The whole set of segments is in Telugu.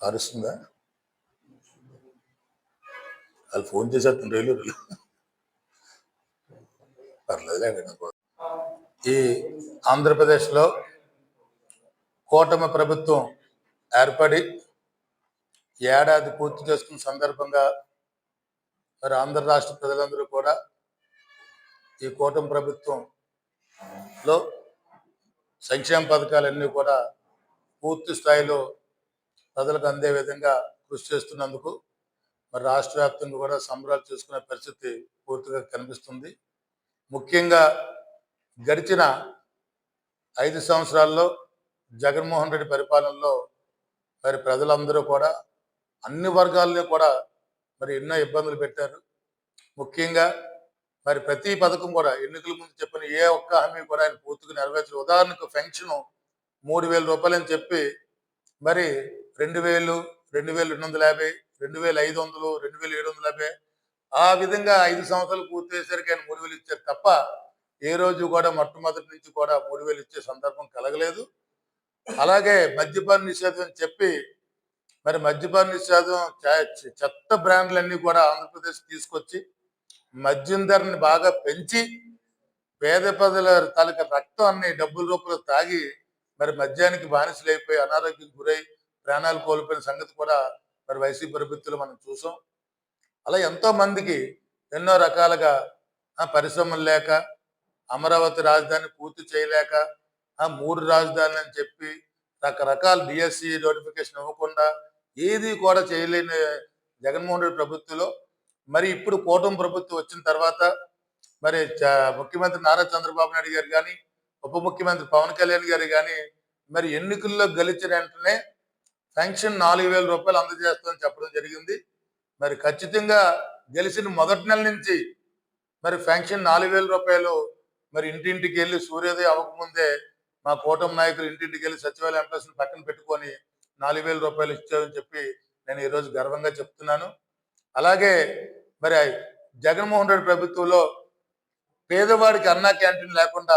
అరుస్తుందా వాళ్ళు ఫోన్ చేసేస్తుంది రైలు పర్లేదులేండి నాకు. ఈ ఆంధ్రప్రదేశ్లో కూటమి ప్రభుత్వం ఏర్పడి ఏడాది పూర్తి చేసుకున్న సందర్భంగా మరి ఆంధ్ర రాష్ట్ర ప్రజలందరూ కూడా ఈ కూటమి ప్రభుత్వంలో సంక్షేమ పథకాలన్నీ కూడా పూర్తి స్థాయిలో ప్రజలకు అందే విధంగా కృషి చేస్తున్నందుకు మరి రాష్ట్ర వ్యాప్తంగా కూడా సంబరాలు చేసుకునే పరిస్థితి పూర్తిగా కనిపిస్తుంది. ముఖ్యంగా గడిచిన ఐదు సంవత్సరాల్లో జగన్మోహన్ రెడ్డి పరిపాలనలో మరి ప్రజలందరూ కూడా అన్ని వర్గాలని కూడా మరి ఎన్నో ఇబ్బందులు పెట్టారు. ముఖ్యంగా మరి ప్రతి పథకం కూడా ఎన్నికల ముందు చెప్పిన ఏ ఒక్క హామీ కూడా ఆయన పూర్తిగా నెరవేర్చలేదు. ఉదాహరణకు పెన్షన్ మూడు వేల రూపాయలని చెప్పి మరి రెండు వేలు రెండు వేల రెండు వందల యాభై రెండు వేల ఐదు వందలు రెండు వేల ఏడు వందల యాభై. ఆ విధంగా ఐదు సంవత్సరాలు పూర్తయ్యేసరికి ఆయన మూడు వేలు ఇచ్చారు తప్ప ఏ రోజు కూడా మొట్టమొదటి నుంచి కూడా మూడు వేలు ఇచ్చే సందర్భం కలగలేదు. అలాగే మద్యపాన నిషేధం అని చెప్పి మరి మద్యపాన నిషేధం చ- చెత్త బ్రాండ్లన్నీ కూడా ఆంధ్రప్రదేశ్ తీసుకొచ్చి మద్యం ధరని బాగా పెంచి పేద ప్రజల తాలూకా రక్తం అన్ని డబ్బుల రూపంలో తాగి మరి మద్యానికి బానిసలైపోయి అనారోగ్యం గురై ప్రాణాలు కోల్పోయిన సంగతి కూడా మరి వైసీపీ ప్రభుత్వంలో మనం చూసాం. అలా ఎంతో మందికి ఎన్నో రకాలుగా ఆ, పరిశ్రమలు లేక అమరావతి రాజధాని పూర్తి చేయలేక ఆ మూడు రాజధానులు అని చెప్పి రకరకాల డిఎస్సి నోటిఫికేషన్ ఇవ్వకుండా ఏది కూడా చేయలేని జగన్మోహన్ రెడ్డి ప్రభుత్వంలో మరి ఇప్పుడు కూటమి ప్రభుత్వం వచ్చిన తర్వాత మరి చ- ముఖ్యమంత్రి నారా చంద్రబాబు నాయుడు గారు కానీ ఉప ముఖ్యమంత్రి పవన్ కళ్యాణ్ గారు కానీ మరి ఎన్నికల్లో గెలిచిన వెంటనే పెన్షన్ నాలుగు వేల రూపాయలు అందజేస్తామని చెప్పడం జరిగింది. మరి ఖచ్చితంగా గెలిచిన మొదటి నెల నుంచి మరి పెన్షన్ నాలుగు వేల రూపాయలు మరి ఇంటింటికి వెళ్ళి సూర్యోదయం అవ్వకముందే మా కూటమి నాయకులు ఇంటింటికి వెళ్ళి సచివాలయ ఎంప్లాయీస్ని పక్కన పెట్టుకొని నాలుగు వేల రూపాయలు ఇచ్చామని చెప్పి నేను ఈరోజు గర్వంగా చెప్తున్నాను. అలాగే మరి జగన్మోహన్ రెడ్డి ప్రభుత్వంలో పేదవాడికి అన్నా క్యాంటీన్ లేకుండా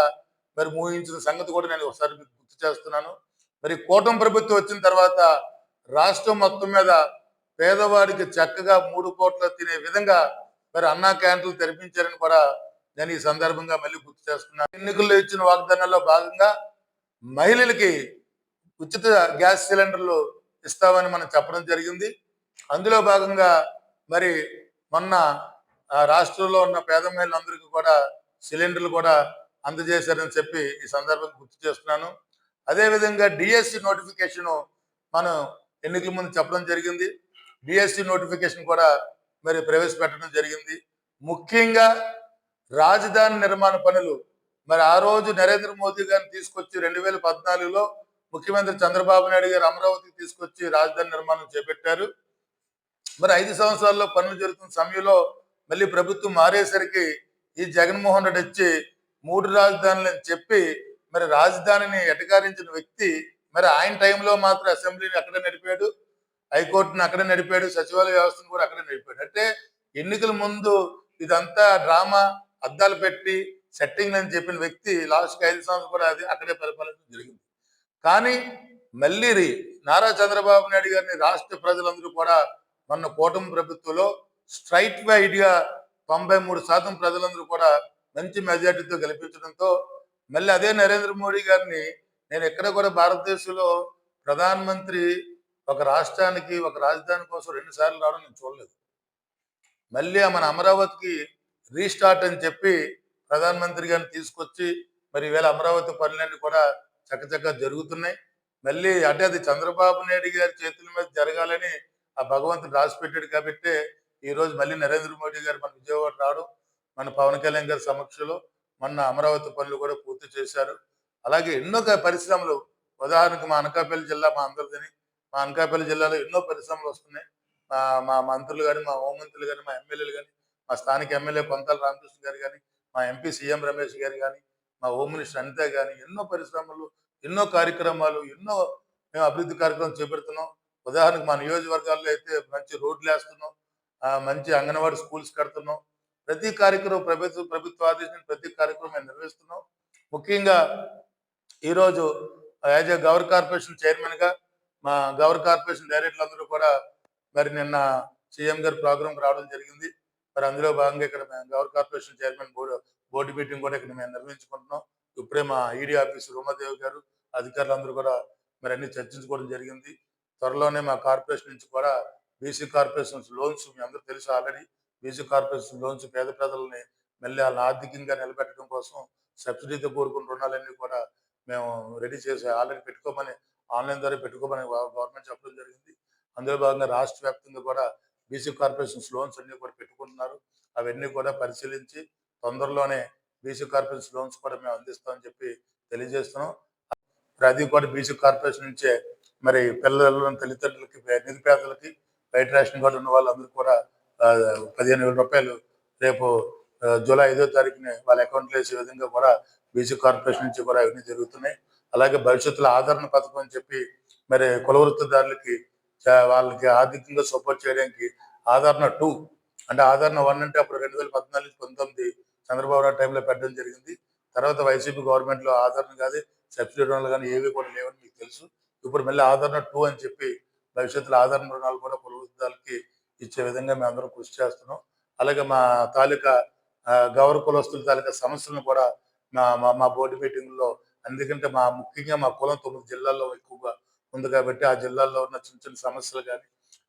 మరి మూహించిన సంగతి కూడా నేను ఒకసారి మీకు గుర్తు చేస్తున్నాను. మరి కూటమి ప్రభుత్వం వచ్చిన తర్వాత రాష్ట్రం మొత్తం మీద పేదవాడికి చక్కగా మూడు కోట్ల తినే విధంగా మరి అన్నా క్యాంటీన్లు తెరిపించారని కూడా నేను ఈ సందర్భంగా మళ్ళీ గుర్తు చేస్తున్నాను. ఎన్నికల్లో ఇచ్చిన వాగ్దానాల్లో భాగంగా మహిళలకి ఉచిత గ్యాస్ సిలిండర్లు ఇస్తామని మనం చెప్పడం జరిగింది. అందులో భాగంగా మరి మొన్న ఆ రాష్ట్రంలో ఉన్న పేద మహిళలందరికీ కూడా సిలిండర్లు కూడా అందజేశారని చెప్పి ఈ సందర్భంగా గుర్తు చేస్తున్నాను. అదేవిధంగా డిఎస్సి నోటిఫికేషన్ మనం ఎన్నికల ముందు చెప్పడం జరిగింది. డిఎస్సి నోటిఫికేషన్ కూడా మరి ప్రవేశపెట్టడం జరిగింది. ముఖ్యంగా రాజధాని నిర్మాణ పనులు మరి ఆ రోజు నరేంద్ర మోదీ గారిని తీసుకొచ్చి రెండు వేల పద్నాలుగులో ముఖ్యమంత్రి చంద్రబాబు నాయుడు గారు అమరావతికి తీసుకొచ్చి రాజధాని నిర్మాణం చేపట్టారు. మరి ఐదు సంవత్సరాల్లో పనులు జరుగుతున్న సమయంలో మళ్ళీ ప్రభుత్వం మారేసరికి ఈ జగన్మోహన్ రెడ్డి వచ్చి మూడు రాజధానులు చెప్పి మరి రాజధానిని ఎటకారించిన వ్యక్తి మరి ఆయన టైంలో మాత్రం అసెంబ్లీని అక్కడే నడిపాడు హైకోర్టును అక్కడే నడిపాడు సచివాలయ వ్యవస్థను కూడా అక్కడే నడిపాడు. అంటే ఎన్నికల ముందు ఇదంతా డ్రామా అద్దాలు పెట్టి సెట్టింగ్ అని చెప్పిన వ్యక్తి లాస్ట్ ఐదు సంవత్సరాలు కూడా అది అక్కడే పరిపాలించడం జరిగింది. కానీ మళ్ళీ నారా చంద్రబాబు నాయుడు గారిని రాష్ట్ర ప్రజలందరూ కూడా మొన్న కూటమి ప్రభుత్వంలో స్ట్రైట్ వైడ్గా తొంభై మూడు శాతం ప్రజలందరూ కూడా మంచి మెజార్టీతో గెలిపించడంతో మళ్ళీ అదే నరేంద్ర మోడీ గారిని నేను ఎక్కడ కూడా భారతదేశంలో ప్రధానమంత్రి ఒక రాష్ట్రానికి ఒక రాజధాని కోసం రెండు సార్లు రావడం నేను చూడలేదు. మళ్ళీ మన అమరావతికి రీస్టార్ట్ అని చెప్పి ప్రధానమంత్రి గారిని తీసుకొచ్చి మరి ఈవేళ అమరావతి పనులన్నీ కూడా చక్కచక్క జరుగుతున్నాయి. మళ్ళీ అంటే అది చంద్రబాబు నాయుడు గారి చేతుల మీద జరగాలని ఆ భగవంతుడు రాసి పెట్టాడు కాబట్టి ఈ రోజు మళ్ళీ నరేంద్ర మోడీ గారు మన విజయవాడ రావడం మన పవన్ కళ్యాణ్ గారి సమక్షంలో మొన్న అమరావతి పనులు కూడా పూర్తి చేశారు. అలాగే ఎన్నో పరిశ్రమలు ఉదాహరణకు మా అనకాపల్లి జిల్లా మా అందరిదని మా అనకాపల్లి జిల్లాలో ఎన్నో పరిశ్రమలు వస్తున్నాయి. మా మా మంత్రులు కానీ మా హోంమంత్రులు కానీ మా ఎమ్మెల్యేలు కానీ మా స్థానిక ఎమ్మెల్యే పొంతాల రామకృష్ణ గారు కానీ మా ఎంపీ సీఎం రమేష్ గారు కానీ మా హోమ్ మినిస్టర్ అనిత కానీ ఎన్నో పరిశ్రమలు ఎన్నో కార్యక్రమాలు ఎన్నో మేము అభివృద్ధి కార్యక్రమం చేపడుతున్నాం. ఉదాహరణకు మా నియోజకవర్గాల్లో అయితే మంచి రోడ్లు వేస్తున్నాం. మంచి అంగన్వాడీ స్కూల్స్ కడుతున్నాం. ప్రతి కార్యక్రమం ప్రభుత్వ ప్రభుత్వ ఆదేశించిన ప్రతి కార్యక్రమం మేము నిర్వహిస్తున్నాం. ముఖ్యంగా ఈరోజు యాజ్ ఏ గవర్ కార్పొరేషన్ చైర్మన్గా మా గవర్ కార్పొరేషన్ డైరెక్టర్లు అందరూ కూడా మరి నిన్న సీఎం గారి ప్రోగ్రామ్ రావడం జరిగింది. మరి అందులో భాగంగా ఇక్కడ మేము corporation chairman board board meeting కూడా ఇక్కడ మేము నిర్వహించుకుంటున్నాం. ఇప్పుడే మా ఈడీ ఆఫీస్ ఉమాదేవి గారు అధికారులు అందరూ కూడా మరి అన్ని చర్చించుకోవడం జరిగింది. త్వరలోనే మా కార్పొరేషన్ నుంచి కూడా బీసీ కార్పొరేషన్స్ లోన్స్ మీ అందరూ తెలుసు ఆల్రెడీ. బీసీ కార్పొరేషన్ లోన్స్ పేద ప్రజలని మళ్ళీ వాళ్ళ ఆర్థికంగా నిలబెట్టడం కోసం సబ్సిడీతో కోరుకున్న రుణాలన్నీ కూడా మేము రెడీ చేసి ఆల్రెడీ పెట్టుకోమని ఆన్లైన్ ద్వారా పెట్టుకోమని గవర్నమెంట్ చెప్పడం జరిగింది. అందులో భాగంగా రాష్ట్ర వ్యాప్తంగా కూడా బీసీ కార్పొరేషన్స్ లోన్స్ అన్ని కూడా పెట్టుకుంటున్నారు. అవన్నీ కూడా పరిశీలించి తొందరలోనే బీసీ కార్పొరేషన్ లోన్స్ కూడా మేము అందిస్తామని చెప్పి తెలియజేస్తున్నాం. ప్రతి అది కూడా బీసీ కార్పొరేషన్ నుంచే మరి పిల్లలను తల్లిదండ్రులకి నిరుపేదలకి బయట రేషన్ కార్డు ఉన్న వాళ్ళందరూ కూడా పదిహేను వేల రూపాయలు రేపు జూలై ఐదో తారీఖున వాళ్ళ అకౌంట్లో వేసే విధంగా కూడా బీసీ కార్పొరేషన్ నుంచి కూడా ఇవన్నీ జరుగుతున్నాయి. అలాగే భవిష్యత్తులో ఆదరణ పథకం అని చెప్పి మరి కుల వృత్తిదారులకి వాళ్ళకి ఆర్థికంగా సపోర్ట్ చేయడానికి ఆదరణ టూ అంటే ఆదరణ వన్ అంటే అప్పుడు రెండు వేల పద్నాలుగు పంతొమ్మిది చంద్రబాబు నాయుడు టైంలో పెట్టడం జరిగింది. తర్వాత వైసీపీ గవర్నమెంట్లో ఆదరణ కాదు సబ్సిడీ రుణాలు కానీ ఏవి కూడా లేవని మీకు తెలుసు. ఇప్పుడు మళ్ళీ ఆదరణ టూ అని చెప్పి భవిష్యత్తులో ఆదరణ రుణాలు కూడా కుల వృత్తిదారులకి ఇచ్చే విధంగా మేము అందరం కృషి చేస్తున్నాం. అలాగే మా తాలూకా గౌరవ కులస్తుల తాలూకా సమస్యలను కూడా మా మా మా బోర్డు మీటింగ్లో ఎందుకంటే మా ముఖ్యంగా మా కులం తొమ్మిది జిల్లాల్లో ఎక్కువగా ఉంది కాబట్టి ఆ జిల్లాల్లో ఉన్న చిన్న చిన్న సమస్యలు కానీ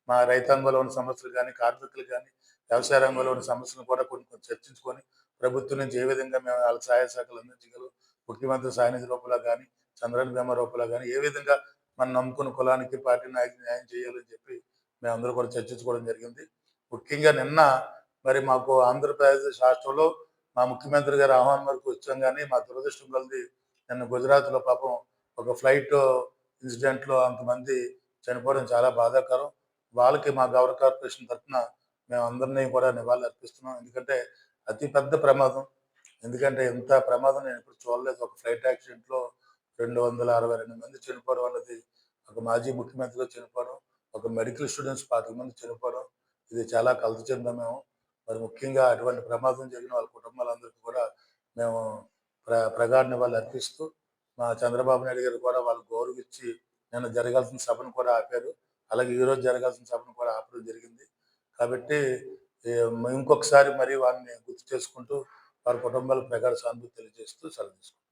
మా రైతాంగంలో ఉన్న సమస్యలు కానీ కార్మికులు కానీ వ్యవసాయ రంగంలో ఉన్న సమస్యలు కూడా కొన్ని కొన్ని చర్చించుకొని ప్రభుత్వం నుంచి ఏ విధంగా మేము వాళ్ళ సహాయ శాఖలు అందించగలం ముఖ్యమంత్రి సాయనిధి రూపంలో కానీ చంద్రబాబు బీమా రూపంలో కానీ ఏ విధంగా మనం నమ్ముకున్న కులానికి పార్టీ నాయకులు న్యాయం చేయాలని చెప్పి మేము అందరూ కూడా చర్చించుకోవడం జరిగింది. ముఖ్యంగా నిన్న మరి మాకు ఆంధ్రప్రదేశ్ రాష్ట్రంలో మా ముఖ్యమంత్రి గారు ఆహ్వానం వరకు వచ్చాం కానీ మా దురదృష్టం కలిది నిన్న గుజరాత్లో పాపం ఒక ఫ్లైట్ ఇన్సిడెంట్లో అంతమంది చనిపోవడం చాలా బాధాకరం. వాళ్ళకి మా గౌరవ కార్పొరేషన్ తరఫున మేమందరినీ కూడా నివాళులు అర్పిస్తున్నాం. ఎందుకంటే అతి పెద్ద ప్రమాదం. ఎందుకంటే ఇంత ప్రమాదం నేను ఇప్పుడు చూడలేదు. ఒక ఫ్లైట్ యాక్సిడెంట్లో రెండు వందల అరవై రెండు మంది చనిపోవడం అన్నది ఒక మాజీ ముఖ్యమంత్రిగా చనిపోవడం ఒక మెడికల్ స్టూడెంట్స్ పాతిక మంది చనిపోవడం ఇది చాలా కలత చెందాం మేము మరి ముఖ్యంగా అటువంటి ప్రమాదం జరిగిన వాళ్ళ కుటుంబాలందరికీ కూడా మేము ప్ర ప్రగాఢ నివాళులు అర్పిస్తూ మా చంద్రబాబు నాయుడు గారు కూడా వాళ్ళు గౌరవించి నిన్న జరగాల్సిన సభను కూడా ఆపారు. అలాగే ఈ రోజు జరగాల్సిన సభను కూడా ఆపడం జరిగింది. కాబట్టి ఇంకొకసారి మరి వారిని గుర్తు చేసుకుంటూ వారి కుటుంబాలకు ప్రగాఢ సానుభూతి తెలియజేస్తూ సెలవు తీసుకుంటాం